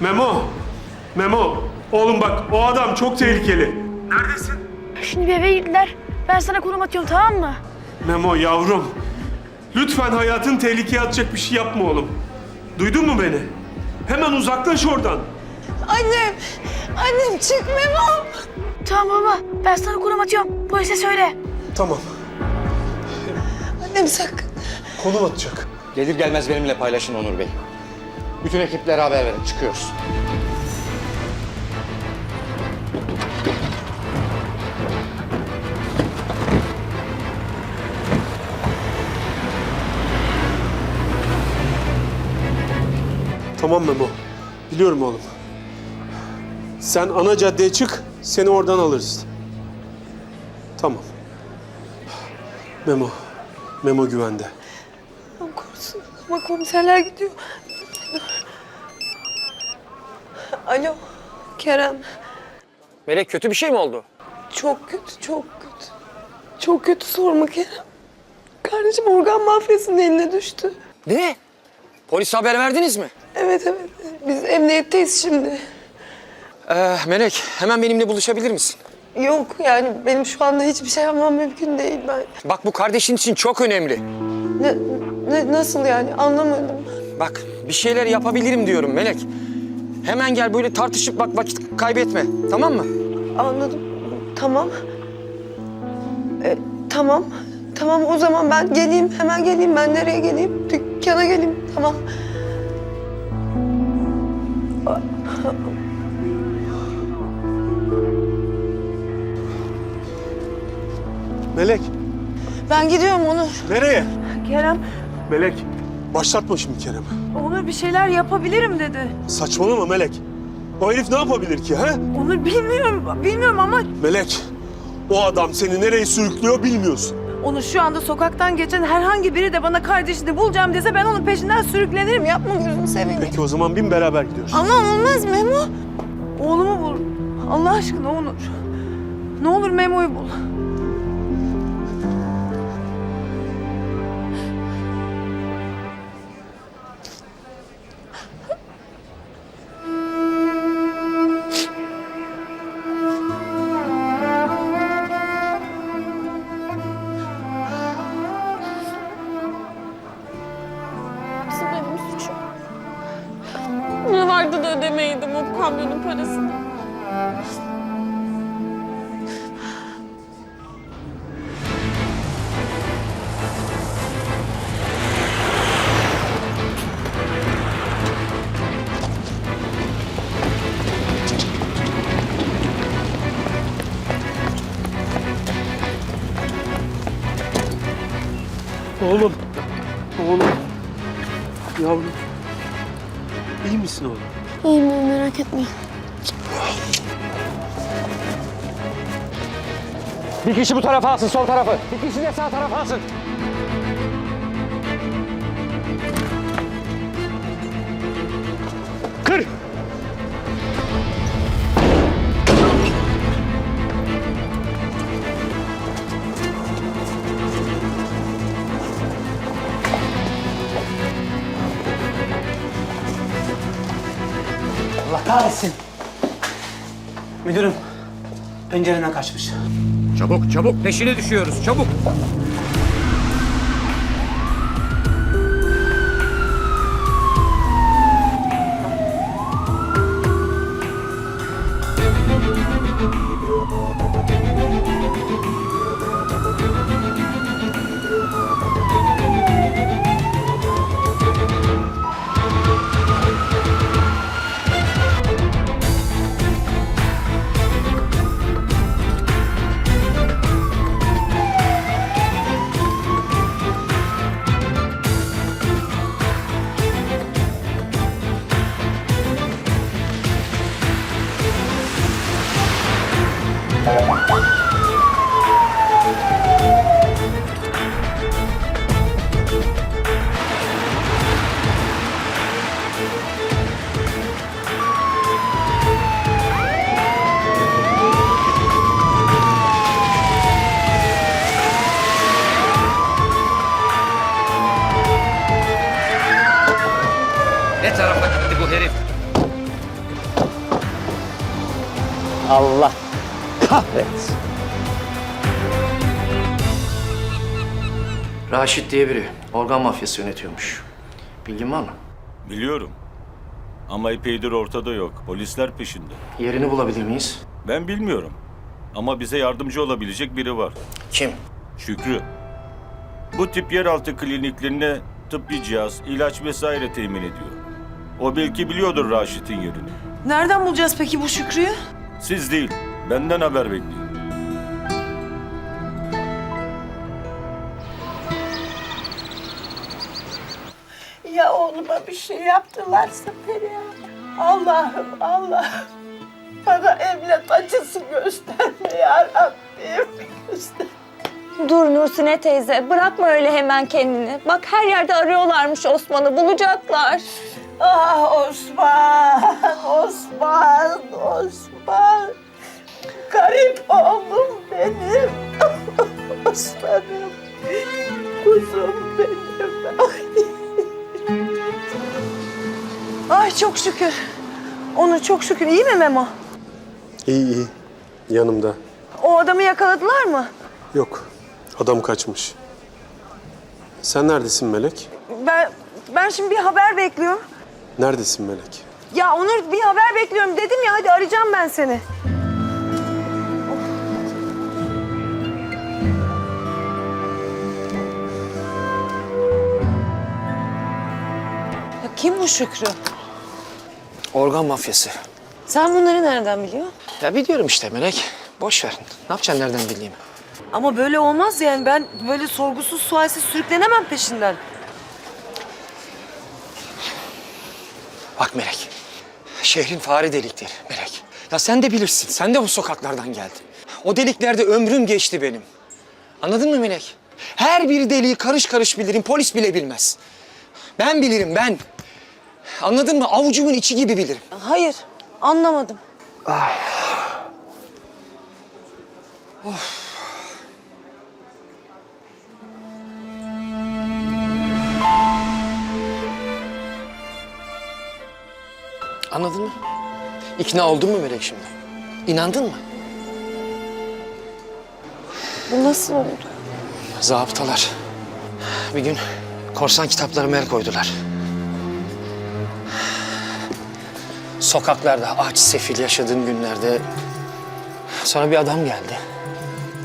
Memo! Memo! Oğlum bak o adam çok tehlikeli. Neredesin? Şimdi bir eve girdiler. Ben sana konum atıyorum tamam mı? Memo yavrum. Lütfen hayatın tehlikeye atacak bir şey yapma oğlum. Duydun mu beni? Hemen uzaklaş oradan. Annem, annem çık Memo. Tamam baba. Ben sana konum atıyorum. Polise söyle. Tamam. Annem sakın. Konum atacak. Gelir gelmez benimle paylaşın Onur Bey. Bütün ekiplere haber verin. Çıkıyoruz. Tamam Memo. Biliyorum oğlum. Sen ana caddeye çık, seni oradan alırız. Tamam. Memo. Memo güvende. Allah korusun. Ama komiserler gidiyor. Alo, Kerem. Melek kötü bir şey mi oldu? Çok kötü, çok kötü. Çok kötü sorma Kerem. Kardeşim organ mafyasının eline düştü. Ne? Polis haber verdiniz mi? Evet evet, biz emniyetteyiz şimdi. Ee, Melek hemen benimle buluşabilir misin? Yok yani benim şu anda hiçbir şey yapmam mümkün değil ben. Bak bu kardeşin için çok önemli. Ne, ne nasıl yani anlamadım. Bak bir şeyler yapabilirim diyorum Melek. Hemen gel böyle tartışıp bak vakit kaybetme tamam mı? Anladım. Tamam. E, tamam. Tamam o zaman ben geleyim. Hemen geleyim. Ben nereye geleyim? Dükkana geleyim. Tamam. Melek, Ben gidiyorum Onur. nereye? Kerem, Melek, başlatma şimdi Kerem'i. Onur bir şeyler yapabilirim dedi. Saçmalama Melek. O herif ne yapabilir ki ha? Onur bilmiyorum, bilmiyorum ama Melek, o adam seni nereye sürüklüyor bilmiyorsun. Onur şu anda sokaktan geçen herhangi biri de bana kardeşini bulacağım dese ben onun peşinden sürüklenirim. Ya Yapma gözünü seveyim. Peki o zaman bin beraber gidiyoruz. Ama olmaz Memo. oğlumu bul. Allah aşkına Onur. Ne olur Memo'yu bul. Ödemeydim o kamyonun parasını. Oğlum, oğlum, yavrum. İyi misin oğlum? İyiyim ben merak etme. Bir kişi bu tarafa alsın sol tarafı. Bir kişi de sağ tarafa alsın. Kır. Kahretsin. Müdürüm, pencereden kaçmış. Çabuk çabuk peşine düşüyoruz çabuk. Kahretsin. Raşit diye biri organ mafyası yönetiyormuş. Bilgin var mı? Biliyorum. Ama epeydir ortada yok. Polisler peşinde. Yerini bulabilir miyiz? Ben bilmiyorum. Ama bize yardımcı olabilecek biri var. Kim? Şükrü. Bu tip yeraltı kliniklerine tıbbi cihaz, ilaç vesaire temin ediyor. O belki biliyordur Raşit'in yerini. Nereden bulacağız peki bu Şükrü'yü? Siz değil, benden haber bekleyin. Ya oğluma bir şey yaptılarsa Perihan. Allah'ım Allah'ım. Bana evlat acısı gösterme ya Rabbim. Göster. Dur Nursine teyze bırakma öyle hemen kendini. Bak her yerde arıyorlarmış Osman'ı bulacaklar. Ah Osman, Osman, Osman. Garip oğlum benim. Osman'ım. Kuzum benim. Ay. Çok şükür. Onur çok şükür. iyi mi Memo? İyi iyi. Yanımda. O adamı yakaladılar mı? Yok. Adam kaçmış. Sen neredesin Melek? Ben ben şimdi bir haber bekliyorum. Neredesin Melek? Ya Onur bir haber bekliyorum dedim ya hadi arayacağım ben seni. Kim bu Şükrü? Organ mafyası. Sen bunları nereden biliyorsun? Ya biliyorum işte Melek. Boş ver. Ne yapacaksın nereden bileyim? Ama böyle olmaz yani ben böyle sorgusuz sualsiz sürüklenemem peşinden. Bak Melek. Şehrin fare delikleri Melek. Ya sen de bilirsin. Sen de bu sokaklardan geldin. O deliklerde ömrüm geçti benim. Anladın mı Melek? Her bir deliği karış karış bilirim. Polis bile bilmez. Ben bilirim ben. Anladın mı? Avucumun içi gibi bilirim. Hayır anlamadım. Anladın mı? İkna oldun mu Melek şimdi? İnandın mı? Bu nasıl oldu? Zabıtalar. Bir gün korsan kitaplarıma el koydular. Sokaklarda aç sefil yaşadığım günlerde sonra bir adam geldi.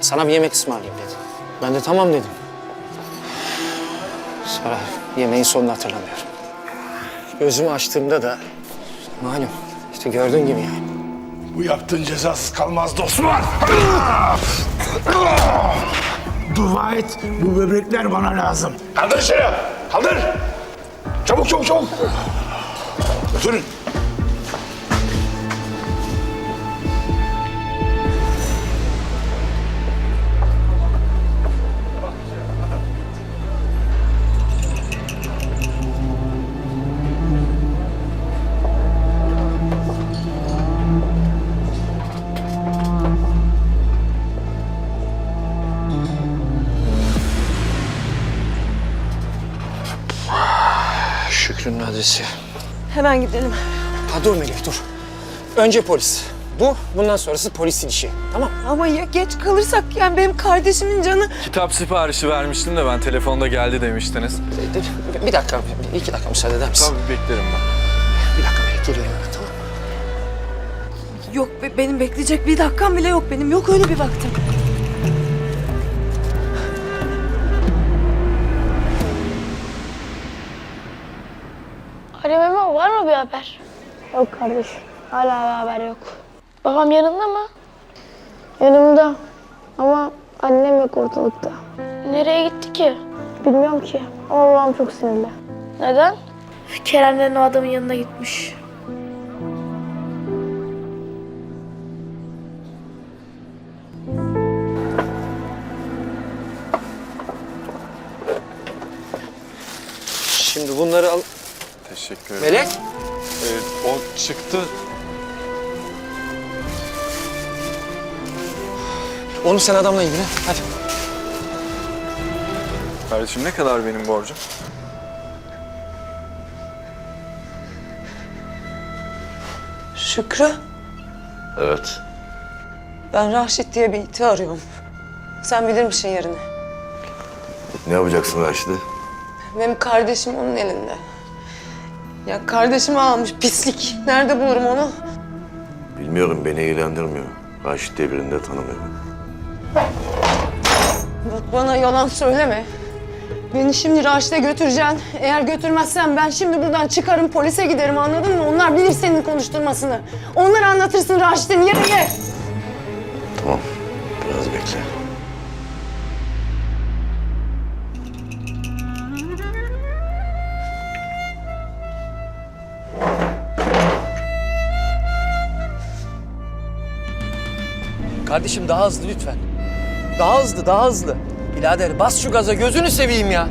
Sana bir yemek ısmarlayayım dedi. Ben de tamam dedim. Sonra yemeğin sonunu hatırlamıyorum. Gözümü açtığımda da malum işte gördüğün gibi yani. Bu yaptığın cezasız kalmaz Osman. Dua et bu böbrekler bana lazım. Kaldır şunu. Kaldır. Çabuk çabuk çabuk. Götürün. Şükrü'nün adresi. Hemen gidelim. Ha dur Melek dur. Önce polis. Bu bundan sonrası polisin işi. Tamam Ama ya geç kalırsak yani benim kardeşimin canı... Kitap siparişi vermiştim de ben telefonda geldi demiştiniz. Bir dakika, bir iki dakika müsaade eder misin? Tabii beklerim ben. Bir dakika Melek geliyorum hemen tamam mı? Yok be- benim bekleyecek bir dakikam bile yok benim. Yok öyle bir vaktim. Mı bir haber? Yok kardeş. Hala bir haber yok. Babam yanında mı? Yanımda. Ama annem yok ortalıkta. Nereye gitti ki? Bilmiyorum ki. Ama babam çok sinirli. Neden? Kerem'den o adamın yanına gitmiş. Şimdi bunları al. Teşekkür ederim. Melek. Çıktı. Onu sen adamla ilgilen. Hadi. Kardeşim ne kadar benim borcum? Şükrü. Evet. Ben Raşit diye bir iti arıyorum. Sen bilir misin yerini? Ne yapacaksın Raşit'i? Benim kardeşim onun elinde. Ya kardeşimi almış pislik. Nerede bulurum onu? Bilmiyorum beni ilgilendirmiyor. Raşit diye birini de tanımıyorum. Bak bana yalan söyleme. Beni şimdi Raşit'e götüreceksin. Eğer götürmezsen ben şimdi buradan çıkarım polise giderim anladın mı? Onlar bilir senin konuşturmasını. Onlara anlatırsın Raşit'in yerini. Kardeşim daha hızlı lütfen. Daha hızlı, daha hızlı. Birader bas şu gaza gözünü seveyim ya.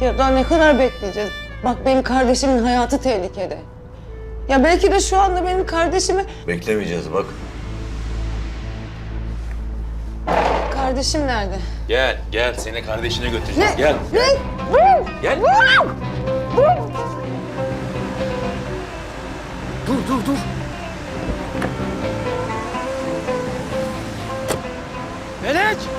Ya daha ne kadar bekleyeceğiz? Bak benim kardeşimin hayatı tehlikede. Ya belki de şu anda benim kardeşimi... Beklemeyeceğiz bak. Kardeşim nerede? Gel, gel. Seni kardeşine götüreceğiz. Ne? Gel. Ne? Gel. Dur, dur, dur. Melek!